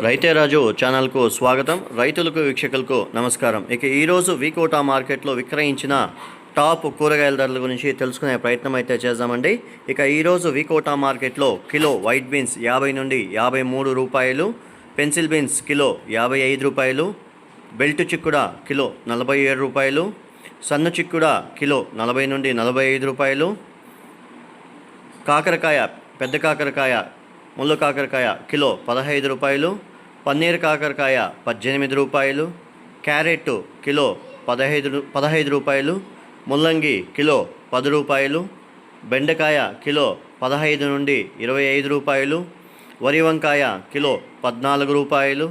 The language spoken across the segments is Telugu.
రైతే రాజు ఛానల్కు స్వాగతం. రైతులకు వీక్షకులకు నమస్కారం. ఇక ఈరోజు వీకోటా మార్కెట్లో విక్రయించిన టాప్ కూరగాయల ధరల గురించి తెలుసుకునే ప్రయత్నం అయితే చేద్దామండి. ఇక ఈరోజు వీకోటా మార్కెట్లో కిలో వైట్ బీన్స్ యాభై నుండి యాభై మూడు రూపాయలు పెన్సిల్ బీన్స్ కిలో యాభై ఐదు రూపాయలు బెల్ట్ చిక్కుడ కిలో నలభై ఏడు రూపాయలు సన్న చిక్కుడ కిలో నలభై నుండి నలభై ఐదు రూపాయలు కాకరకాయ పెద్ద కాకరకాయ ముళ్ళు కాకరకాయ కిలో పదహైదు రూపాయలు పన్నీర్ కాకరకాయ పద్దెనిమిది రూపాయలు క్యారెట్ కిలో పదహైదు పదహైదు రూపాయలు ముల్లంగి కిలో పది రూపాయలు బెండకాయ కిలో పదహైదు నుండి ఇరవై ఐదు రూపాయలు వరి వంకాయ కిలో పద్నాలుగు రూపాయలు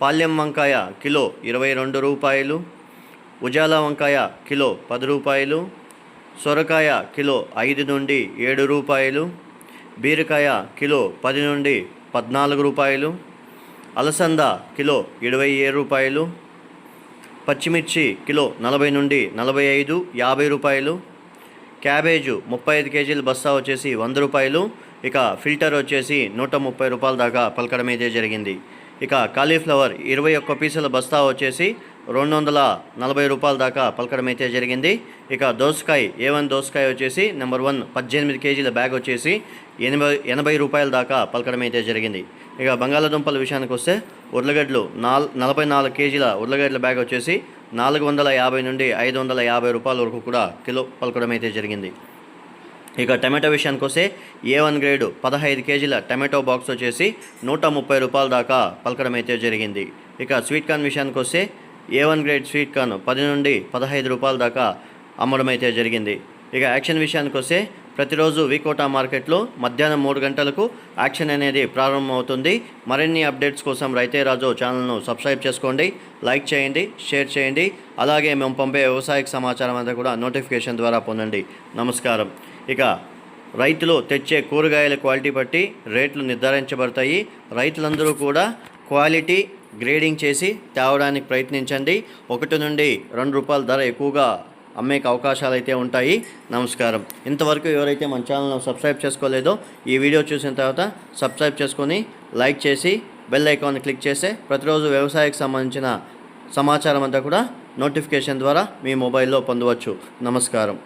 పాల్యం వంకాయ కిలో ఇరవై రెండు రూపాయలు ఉజాల వంకాయ కిలో పది రూపాయలు సొరకాయ కిలో ఐదు నుండి ఏడు రూపాయలు బీరకాయ కిలో పది నుండి పద్నాలుగు రూపాయలు అలసంద కిలో ఇరవై ఏడు రూపాయలు పచ్చిమిర్చి కిలో నలభై నుండి నలభై ఐదు యాభై రూపాయలు క్యాబేజు ముప్పై ఐదు కేజీల బస్తా వచ్చేసి వంద రూపాయలు ఇక ఫిల్టర్ వచ్చేసి నూట ముప్పై రూపాయల దాకా పలకడం అయితే జరిగింది. ఇక కాలీఫ్లవర్ ఇరవై ఒక్క పీసుల బస్తా వచ్చేసి రెండు వందల నలభై రూపాయల దాకా పలకడం అయితే జరిగింది. ఇక దోసకాయ ఏ వన్ దోసకాయ వచ్చేసి నెంబర్ వన్ పద్దెనిమిది కేజీల బ్యాగ్ వచ్చేసి ఎనభై ఎనభై రూపాయల దాకా పలకడం అయితే జరిగింది. ఇక బంగాళాదుంపల విషయానికి వస్తే ఉర్లగడ్డలు నాల్ నలభై నాలుగు కేజీల ఉర్లగడ్డల బ్యాగ్ వచ్చేసి నాలుగు వందల యాభై నుండి ఐదు వందల యాభై రూపాయల వరకు కూడా కిలో పలకడం అయితే జరిగింది. ఇక టమాటో విషయానికి వస్తే ఏ వన్ గ్రేడ్ పదహైదు కేజీల టమాటో బాక్స్ వచ్చేసి నూట ముప్పై రూపాయల దాకా పలకడం అయితే జరిగింది. ఇక స్వీట్ కార్న్ విషయానికి వస్తే A one grade sweet corn పది నుండి పదహైదు రూపాయల దాకా అమ్మడం అయితే జరిగింది. ఇక యాక్షన్ విషయానికి వస్తే ప్రతిరోజు వికోటా మార్కెట్లో మధ్యాహ్నం మూడు గంటలకు యాక్షన్ అనేది ప్రారంభమవుతుంది. మరిన్ని అప్డేట్స్ కోసం రైతే రాజు ఛానల్ను సబ్స్క్రైబ్ చేసుకోండి. లైక్ చేయండి షేర్ చేయండి. అలాగే మేము పంపే వ్యవసాయక సమాచారం అంతా కూడా నోటిఫికేషన్ ద్వారా పొందండి. నమస్కారం. ఇక రైతులు తెచ్చే కూరగాయల క్వాలిటీ బట్టి రేట్లు నిర్ధారించబడతాయి. రైతులందరూ కూడా క్వాలిటీ గ్రేడింగ్ చేసి తేవడానికి ప్రయత్నించండి. ఒకటి నుండి రెండు రూపాయల ధర ఎక్కువగా అమ్మేకి అవకాశాలు అయితే ఉంటాయి. నమస్కారం. ఇంతవరకు ఎవరైతే మన ఛానల్ను సబ్స్క్రైబ్ చేసుకోలేదో ఈ వీడియో చూసిన తర్వాత సబ్స్క్రైబ్ చేసుకొని లైక్ చేసి బెల్ ఐకాన్ క్లిక్ చేస్తే ప్రతిరోజు వ్యవసాయకు సంబంధించిన సమాచారం అంతా కూడా నోటిఫికేషన్ ద్వారా మీ మొబైల్లో పొందవచ్చు. నమస్కారం.